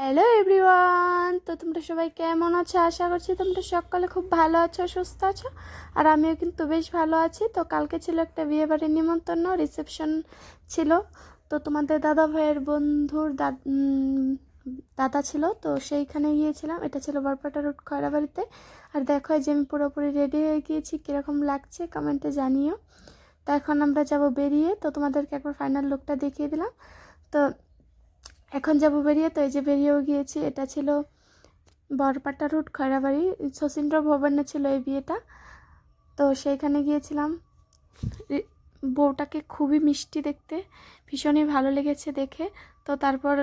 Hello everyone তো তোমরা সবাই কেমন আছো? আশা করছি তোমরা সকলে খুব ভালো আছো, সুস্থ আছো। আর আমিও কিন্তু বেশ ভালো আছি। তো কালকে ছিল একটা বিয়ে বাড়ির নিমন্ত্রণ রিসেপশন ছিল। তো তোমাদের দাদা ভাইয়ের বন্ধুর দাদ- ছিল। তো সেইখানে গিয়েছিলাম। এটা ছিল বরপাটা রোড খয়রাবাড়িতে। আর দেখো যে আমি পুরোপুরি রেডি হয়ে গিয়েছি। কীরকম লাগছে কমেন্টে জানিও। তো এখন আমরা যাব বেরিয়ে। তো তোমাদেরকে একবার ফাইনাল লুকটা দেখিয়ে দিলাম। তো এখন যাব বেরিয়ে, তো এই যে বেরিয়েও গিয়েছি, এটা ছিল বরপাটা রুট, খয়রাবাড়ি, শচীন্দ্র ভবনে ছিল এই বিয়েটা। তো সেইখানে গিয়েছিলাম। বউটাকে খুবই মিষ্টি দেখতে, ভীষণই ভালো লেগেছে দেখে। তো তারপর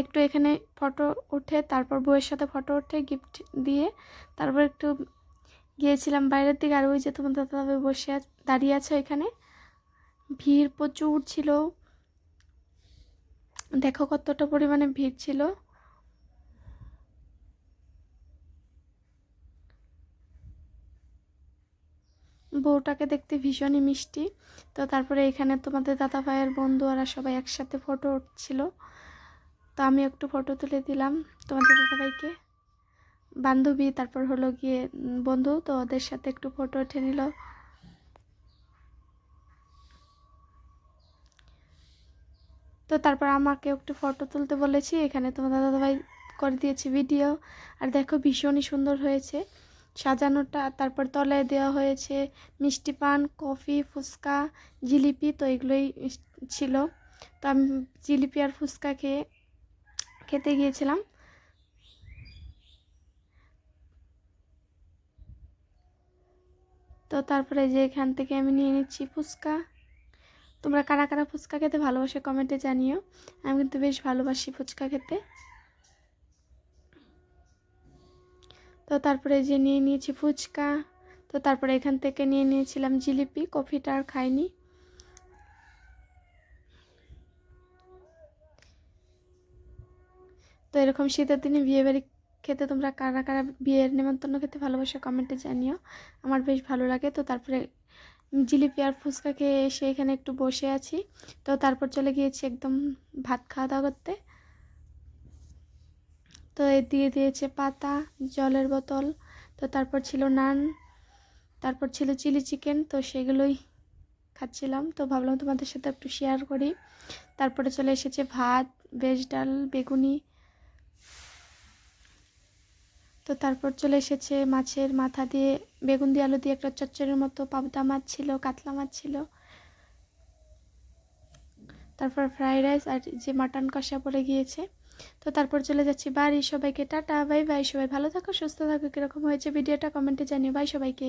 একটু এখানে ফটো উঠে তারপর বউয়ের সাথে ফটো উঠে গিফট দিয়ে। তারপর একটু গিয়েছিলাম বাইরের দিকে, আর ওই যে তোমাদের দাদাভাই বসে দাঁড়িয়ে আছে এখানে। ভিড় প্রচুর ছিল। দেখো কতটা পরিমাণে ভিড় ছিল। বউটাকে দেখতে ভীষণই মিষ্টি। তো তারপরে এখানে তোমাদের দাদা ভাইয়ের বন্ধু ওরা সবাই একসাথে ফটো উঠছিল। তো আমি একটু ফটো তুলে দিলাম তোমাদের দাদা ভাইকে। বান্ধবী, তারপর হলো গিয়ে বন্ধু, তো ওদের সাথে একটু ফটো উঠে নিল। তো তারপর আমাকে একটু ফটো তুলতে বলেছি, এখানে তোমার দাদাভাই করে দিয়েছে ভিডিও আর দেখো ভীষণই সুন্দর হয়েছে। সাজানোটা, তারপর তলায় দেওয়া হয়েছে মিষ্টি পান কফি ফুচকা, জিলিপি, তো এগুলোই ছিল। তো আমি জিলিপি আর ফুচকা খেয়ে, খেতে গিয়েছিলাম। তো তারপরে যে এখান থেকে আমি নিয়ে নিচ্ছি ফুচকা। তোমরা কারা কারা ফুচকা খেতে ভালোবাসে কমেন্টে জানিও। আমি কিন্তু বেশ ভালোবাসি ফুচকা খেতে। তো তারপরে যে নিয়ে নিয়েছি ফুচকা। তো তারপরে এখান থেকে নিয়ে নিয়েছিলাম জিলিপি, কফিটা আর খাইনি। তো এরকম শীতের দিনে বিয়ে বাড়ি খেতে তোমরা কারা কারা বিয়ের নেমন্তন্ন খেতে ভালোবাসো কমেন্টে জানিও। আমার বেশ ভালো লাগে। তো তারপরে জিলিপি আর ফুচকা খেয়ে এসে এখানে একটু বসে আছি। তো তারপর চলে গিয়েছি একদম ভাত খাওয়া দাওয়া করতে। তো এ দিয়ে দিয়েছে পাতা, জলের বোতল, তো তারপর ছিল নান, তারপর ছিল চিলি চিকেন, তো সেগুলোই খাচ্ছিলাম। তো ভাবলাম তোমাদের সাথে একটু শেয়ার করি। তারপরে চলে এসেছে ভাত, ভেজ ডাল, বেগুনি তো তারপর চলে এসেছে মাছের মাথা দিয়ে, বেগুন দিয়ে আলু দিয়ে একটা চচ্চরের মতো পাবদা মাছ ছিল, কাতলা মাছ ছিল। তারপর ফ্রাইড রাইস আর যে মাটন কষা পড়ে গিয়েছে। তো তারপর চলে যাচ্ছি। বাড়ি সবাইকে টাটা, বাই বাই। সবাই ভালো থাকো, সুস্থ থাকো, কীরকম হয়েছে ভিডিওটা কমেন্টে জানিও। বাই সবাইকে।